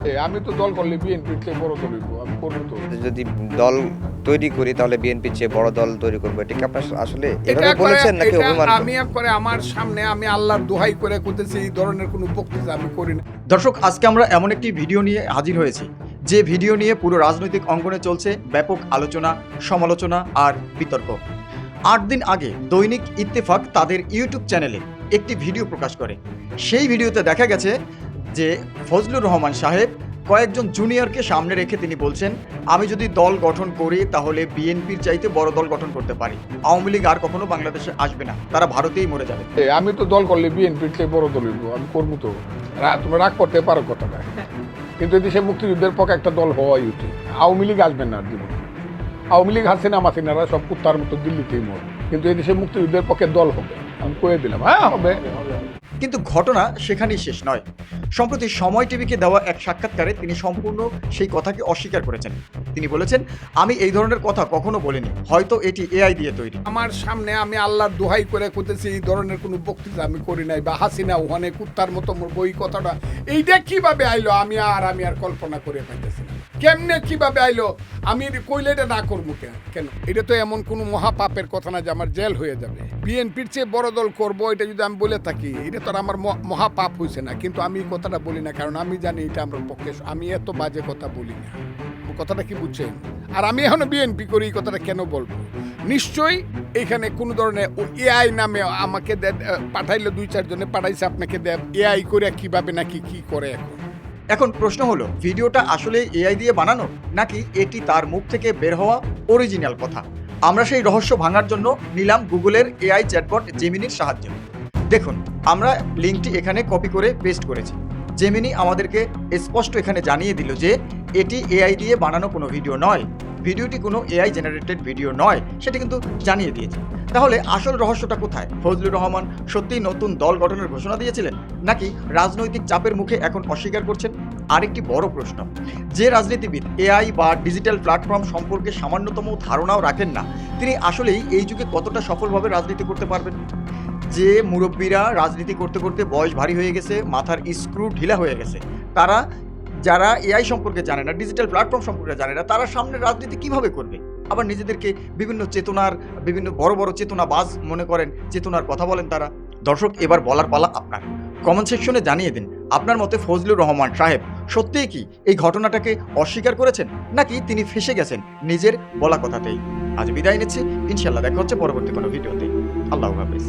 এ, আমি তো দল করলে বিএনপির চেয়ে বড় দল আমি করব তো। যদি দল তৈরি করি তাহলে বিএনপির চেয়ে বড় দল তৈরি করব এটা কি আপনার আসলে এভাবে বলেছেন নাকি অভিমান আমি একবারে আমার সামনে আমি আল্লাহর দোহাই করে করতেছি এই ধরনের কোনো বক্তৃতা আমি করি না। দর্শক আজকে আমরা এমন একটি ভিডিও নিয়ে হাজির হয়েছি যে ভিডিও নিয়ে পুরো রাজনৈতিক অঙ্গনে চলছে ব্যাপক আলোচনা সমালোচনা আর বিতর্ক। আট দিন আগে দৈনিক ইত্তেফাক তাদের ইউটিউব চ্যানেলে একটি ভিডিও প্রকাশ করে। সেই ভিডিওতে দেখা গেছে যে ফজলুর রহমান সাহেব কয়েকজন জুনিয়রকে সামনে রেখে তিনি বলছেন আমি যদি দল গঠন করি তাহলে বিএনপির চাইতে বড় দল গঠন করতে পারি। আওয়ামী লীগ আর কখনো বাংলাদেশে আসবে না। তারা ভারতেই মরে যাবে। আমি তো দল করলে বিএনপির চেয়ে বড় দল আমি করব তো। তুমি রাগ করতে পারো কথাটা। কিন্তু দেশে মুক্তিযুদ্ধের পক্ষে একটা দল হওয়াই উচিত। আওয়ামী লীগ আসবেন না জীবন। আওয়ামী লীগ হাসিনা মাসিনারা সব কুত্তার মতো দিল্লিতেই মর। কিন্তু এই দেশে মুক্তিযুদ্ধের পক্ষে দল হবে। আমি কয়ে দিলাম হ্যাঁ হবে। কিন্তু ঘটনা সেখানেই শেষ নয়। সম্প্রতি সময় টিভিকে দেওয়া এক সাক্ষাৎকারে তিনি সম্পূর্ণ সেই কথাকে অস্বীকার করেছেন। তিনি বলেছেন, আমি এই ধরনের কথা কখনো বলিনি। হয়তো এটি এআই দিয়ে তৈরি। আমার সামনে আমি আল্লাহর দোহাই করে করতেছি এই ধরনের কোনো বক্তৃতা আমি করি নাই বা হাসিনা ওখানে কুত্তার মতো বই, কথাটা। এইটা কীভাবে আইলো? আমি আর আমি আর কল্পনা করে পাইতেছি কেমনে কীভাবে আইলো? আমি কইলে এটা না করব কেন কেন? এটা তো এমন কোনো মহাপাপের কথা না যে আমার জেল হয়ে যাবে। বিএনপির চেয়ে বড় দল করব, এটা যদি আমি বলে থাকি, এটা তো আমার মহাপাপ হয়েছে না। কিন্তু আমি কথাটা বলি না, কারণ আমি জানি এটা আমার পক্ষে আমি এত বাজে কথা বলি না। কথাটা কি বুঝছেন? আর আমি এখনও বিএনপি করি, এই কথাটা কেন বলব? নিশ্চয়ই এখানে কোনো ধরনের এআই নামে আমাকে পাঠাইলো দুই চারজনে, পাঠাইছে আপনাকে দেব এআই করে কীভাবে নাকি কি করে এখন? এখন প্রশ্ন হলো, ভিডিওটা আসলে এআই দিয়ে বানানো, নাকি এটি তার মুখ থেকে বের হওয়া অরিজিনাল কথা? আমরা সেই রহস্য ভাঙার জন্য নিলাম গুগলের এআই চ্যাটবট জেমিনির সাহায্য। দেখুন, আমরা লিঙ্কটি এখানে কপি করে পেস্ট করেছি। জেমিনি আমাদেরকে স্পষ্ট এখানে জানিয়ে দিল যে এটি এআই দিয়ে বানানো কোনো ভিডিও নয়। ভিডিওটি কোনো এআই জেনারেটেড ভিডিও নয়, সেটি কিন্তু জানিয়ে দিয়েছে। তাহলে আসল রহস্যটা কোথায়? ফজলুর রহমান সত্যিই নতুন দল গঠনের ঘোষণা দিয়েছিলেন, নাকি রাজনৈতিক চাপের মুখে এখন অস্বীকার করছেন? আরেকটি বড় প্রশ্ন, যে রাজনীতিবিদ এআই বা ডিজিটাল প্ল্যাটফর্ম সম্পর্কে সামান্যতম ধারণাও রাখেন না, তিনি আসলেই এই যুগে কতটা সফলভাবে রাজনীতি করতে পারবেন? যে মুরব্বীরা রাজনীতি করতে করতে বয়স ভারী হয়ে গেছে, মাথার স্ক্রু ঢিলা হয়ে গেছে, তারা, যারা এআই সম্পর্কে জানে না ডিজিটাল প্ল্যাটফর্ম সম্পর্কে জানে না, তারা সামনে রাজনীতি কীভাবে করবে? আবার নিজেদেরকে বিভিন্ন চেতনার, বিভিন্ন বড় বড় চেতনাবাজ মনে করেন, চেতনার কথা বলেন তারা। দর্শক, এবার বলার পালা আপনার। কমেন্ট সেকশনে জানিয়ে দিন, আপনার মতে ফজলুর রহমান সাহেব সত্যিই কি এই ঘটনাটাকে অস্বীকার করেছেন, নাকি তিনি ফেসে গেছেন নিজের বলা কথাতেই? আজ বিদায় নিচ্ছি ইনশাল্লাহ দেখা হচ্ছে পরবর্তী কোনো ভিডিওতে। আল্লাহ হাফিজ।